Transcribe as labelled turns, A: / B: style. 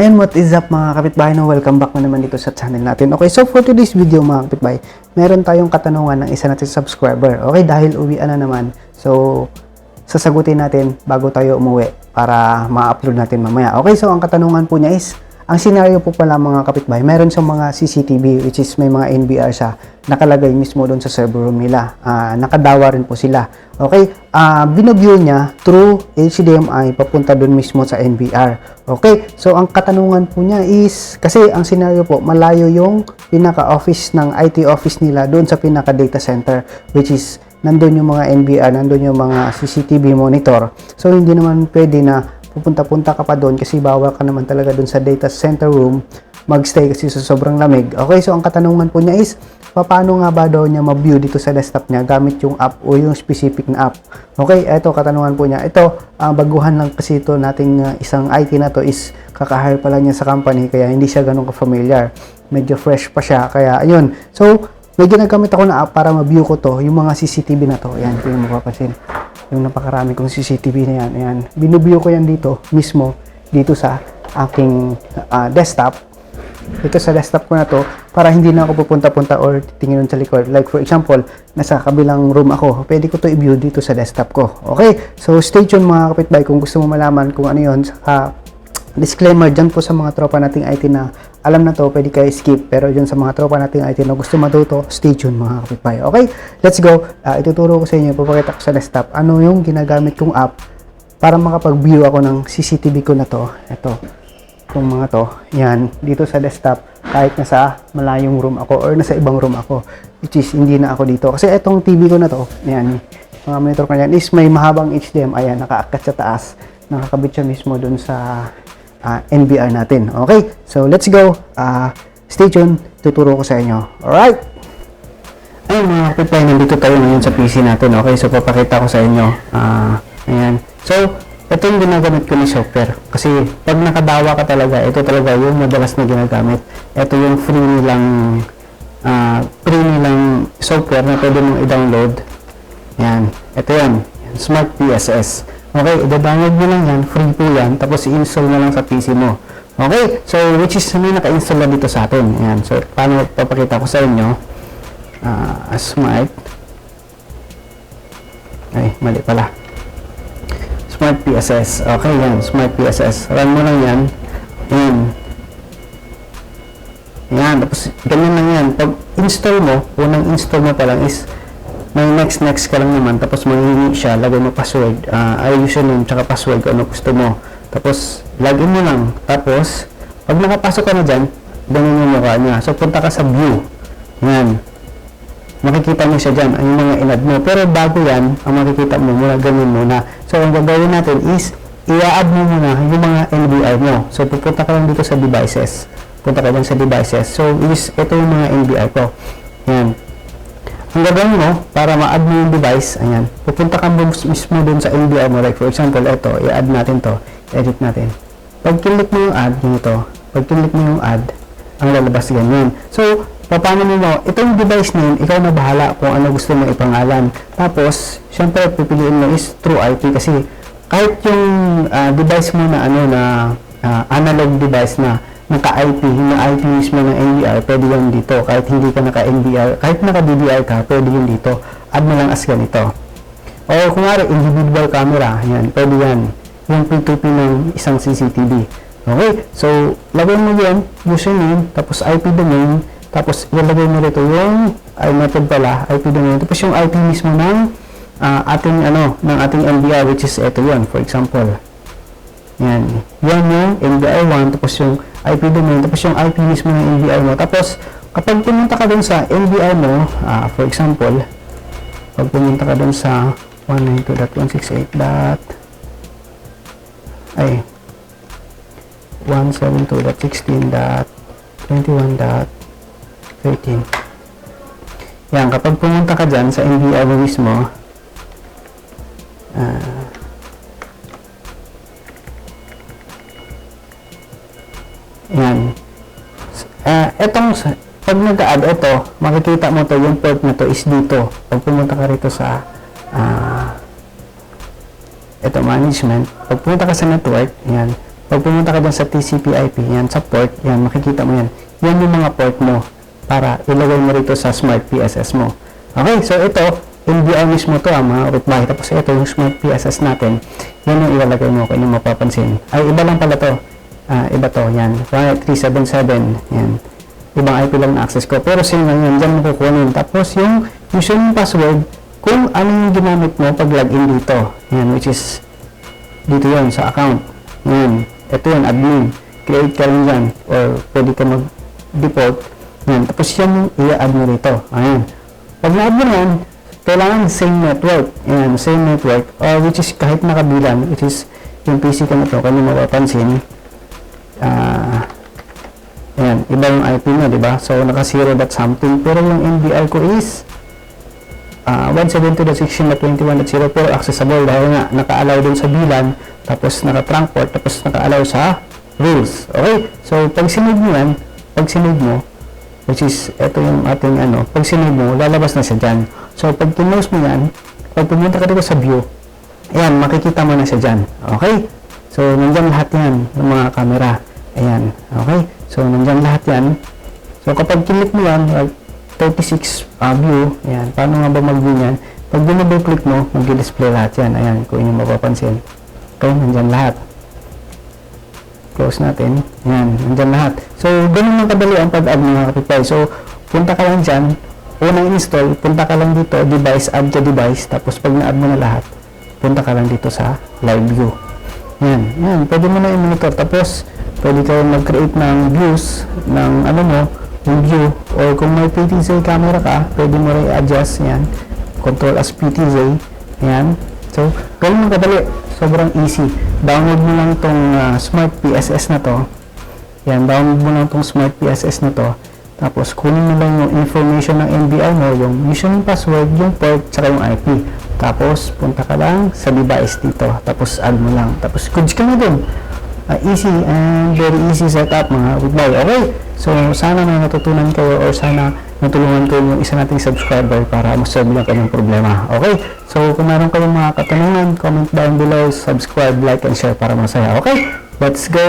A: And what is up mga kapitbahay no? Welcome back na naman dito sa channel natin. Okay, so for today's video mga kapitbahay, meron tayong katanungan ng isa nating subscriber. Okay, dahil uwian na naman. So, sasagutin natin bago tayo umuwi para ma-upload natin mamaya. Okay, so ang katanungan po niya is, ang scenario po pala mga kapitbahay, meron siyang mga CCTV which is may mga NBR siya nakalagay mismo doon sa server room nila. Ah, nakadawa rin po sila. Okay, ah binubview niya through HDMI papunta doon mismo sa NBR. Okay, so ang katanungan po niya is, kasi ang scenario po, malayo yung pinaka-office ng IT office nila doon sa pinaka-data center which is nandun yung mga NBR, nandun yung mga CCTV monitor. So, hindi naman pwede na pupunta-punta ka pa doon kasi bawal ka naman talaga doon sa data center room magstay kasi sa sobrang lamig. Okay, so ang katanungan po niya is, paano nga ba daw niya ma-view dito sa desktop niya gamit yung app o yung specific na app? Okay, eto katanungan po niya. Ito, ang baguhan lang kasi ito nating uh, isang IT na to is kakahire pala niya sa company kaya hindi siya ganun ka-familiar. Medyo fresh pa siya, kaya ayun. So, may ginagamit ako na app para ma-view ko to, yung mga CCTV na to. Ayan, kung mo mapapansin. Yung napakarami kong CCTV na yan. Ayan, binubview ko yan dito, mismo, dito sa aking ah, desktop. Dito sa desktop ko na to, para hindi na ako pupunta-punta or titingin sa likod. Like for example, nasa kabilang room ako, pwede ko to i-view dito sa desktop ko. Okay, so stay tuned mga kapitbahay kung gusto mo malaman kung ano yun. Saka, disclaimer dyan po sa mga tropa nating IT na alam na to, pwede kayo skip. Pero dyan sa mga tropa nating IT na gusto matuto, stay tuned mga kapitbahay. Okay, let's go. Ah, ituturo ko sa inyo, papakita ko sa desktop, ano yung ginagamit kong app para makapag-view ako ng CCTV ko na to. Ito, itong mga to. Yan, dito sa desktop, kahit nasa malayong room ako or nasa ibang room ako. Which is, hindi na ako dito. Kasi itong TV ko na to, yan, mga monitor ko yan, is may mahabang HDMI, yan, nakaakat sa taas. Nakakabit siya mismo dun sa ah, NBR natin. Okay, so let's go. Ah, stay tuned, tuturo ko sa inyo. Alright! Ayun mga kapitbahay, nandito tayo ngayon sa PC natin. Okay, so papakita ko sa inyo. Ah, ayan. So, ito yung ginagamit ko ni software. Kasi pag nakadawa ka talaga, ito talaga yung madalas na ginagamit. Ito yung free nilang ah, free nilang software na pwede mong i-download. Yan. Ito yan. Smart PSS. Okay, i-download mo lang yan. Free po yan. Tapos i-install mo lang sa PC mo. Okay, so which is may naka-install na dito sa atin. Ayan. So, paano papakita ko sa inyo? Ah, smart. Ay, mali pala. Smart PSS. Okay, yan. Smart PSS. Run mo lang yan. Yan. Yan. Tapos, ganyan lang yan. Pag install mo, unang install mo pa lang is may next next ka lang naman. Tapos, mangingi siya. Lagay mo password. Uh, ay, username, tsaka password kung ano gusto mo. Tapos, login mo lang. Tapos, pag nakapasok ka na dyan, ganyan yung mukha niya. So, punta ka sa view. Yan makikita mo siya dyan, ang mga inad mo. Pero bago yan, ang makikita mo muna, ganun muna. So, ang gagawin natin is, i-add mo muna yung mga NBI mo. So, pupunta ka lang dito sa devices. Punta ka lang sa devices. So, is, ito yung mga NBI ko. Yan. Ang gagawin mo, para ma-add mo yung device, ayan, pupunta ka mo mismo dun sa NBI mo. Like, for example, ito, i-add natin to, edit natin. Pag click mo yung add, yung ito, pag click mo yung add, ang lalabas ganyan. So, paano mo, itong device name, ikaw na bahala kung ano gusto mo ipangalan. Tapos, syempre, pipiliin mo is true IP kasi kahit yung ah, device mo na ano na ah, analog device na naka-IP, yung IP mismo ng NVR, pwede yan dito. Kahit hindi ka naka-NVR, kahit naka-DVR ka, pwede yun dito. Add mo lang as ganito. O kung nga individual camera, yan, pwede yan. Yung P2P ng isang CCTV. Okay, so, lagay mo yan, username, tapos IP domain, tapos ilalagay mo rito yung ay method pala, IP domain. Tapos yung IP mismo ng ah, ating ano, ng ating NBI which is ito yan, for example. Yan. Yan yung NBI 1, tapos yung IP domain, tapos yung IP mismo ng NBI mo. Tapos kapag pumunta ka dun sa NBI mo, ah, for example, pag pumunta ka dun sa 192.168. ay 172.16.21.13 yan, kapag pumunta ka dyan sa mo mismo ah, yan. Ah, etong pag nag-add ito, makikita mo to yung port na to is dito. Pag pumunta ka rito sa ah, ito management. Pag pumunta ka sa network yan. Pag pumunta ka dyan sa TCP IP, yan, sa port, yan, makikita mo yan. Yan yung mga port mo para ilagay mo rito sa Smart PSS mo. Okay, so ito, NBR mismo to ah, mga kapitbahay. Tapos ito yung Smart PSS natin. Yan yung ilalagay mo kung yung mapapansin. Ay, iba lang pala to. Ah, iba to, yan. 377, yan. Ibang IP lang na access ko. Pero same lang yan, dyan mo kukunin. Tapos yung username password, kung ano yung ginamit mo pag login dito. Yan, which is dito yon sa account. Yan. Ito yun, admin. Create ka lang dyan. Or pwede ka mag-default. Yan. Tapos yan i-add mo rito. Ayan. Pag na-add mo yan, kailangan same network. Yan, same network. Or which is kahit nakabilan, which is yung PC ko na to, kung mapapansin, ah, ayan, iba yung IP mo, di ba? So, naka 0 dot something. Pero yung NBR ko is uh, 172.16.21.04 accessible dahil nga naka-allow dun sa bilan tapos naka-trunk port tapos naka-allow sa rules okay so pag sinave mo yan pag sinave mo which is ito yung ating ano pag sinave mo lalabas na siya dyan so pag kinose mo yan pag pumunta ka dito sa view ayan makikita mo na siya dyan okay so nandyan lahat yan ng mga camera ayan okay so nandyan lahat yan so kapag click mo yan like 36 uh, view. Ayan. Paano nga ba mag-view yan? Pag double click mo, mag-display lahat yan. Ayan, kung inyo mapapansin. Okay, nandyan lahat. Close natin. Ayan, nandyan lahat. So, ganun lang kadali ang pag-add mga kapitbahay. So, punta ka lang dyan. Unang install, punta ka lang dito, device, add to device. Tapos, pag na-add mo na lahat, punta ka lang dito sa live view. Yan, yan. Pwede mo na i-monitor. Tapos, pwede ka mag-create ng views ng ano mo, yung view or kung may PTZ camera ka pwede mo rin i-adjust yan control as PTZ yan so ganun lang kadali sobrang easy. Download mo lang tong uh, smart PSS na to. Yan download mo lang tong smart PSS na to. Tapos kunin mo lang yung information ng NBI mo yung username password yung port tsaka yung IP tapos punta ka lang sa device dito. Tapos add mo lang. Tapos goods ka na dun uh, easy and very easy setup mga goodbye okay So, sana may natutunan kayo or sana natulungan ko yung isa nating subscriber para masolve lang kanyang problema. Okay? So, kung meron kayong mga katanungan, comment down below, subscribe, like, and share para masaya. Okay? Let's go!